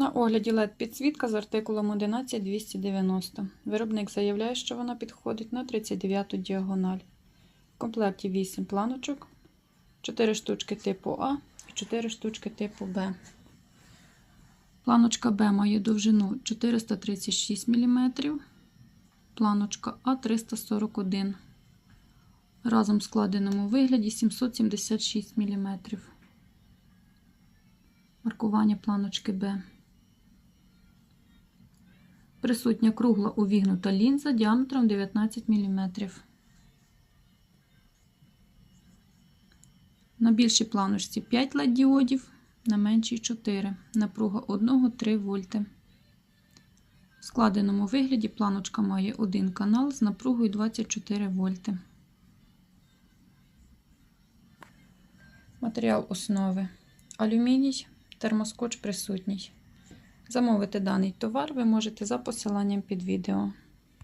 На огляді LED підсвітка з артикулом 11290. Виробник заявляє, що вона підходить на 39-ту діагональ. В комплекті 8 планочок, 4 штучки типу А і 4 штучки типу Б. Планочка Б має довжину 436 мм, планочка А 341 Разом в складеному вигляді 776 мм. Маркування планочки Б. Присутня кругла увігнута лінза діаметром 19 мм. На більшій планочці 5 LED діодів, на меншій 4. Напруга 1-3 вольти. В складеному вигляді планочка має один канал з напругою 24 вольти. Матеріал основи алюміній, термоскоч присутній. Замовити даний товар ви можете за посиланням під відео.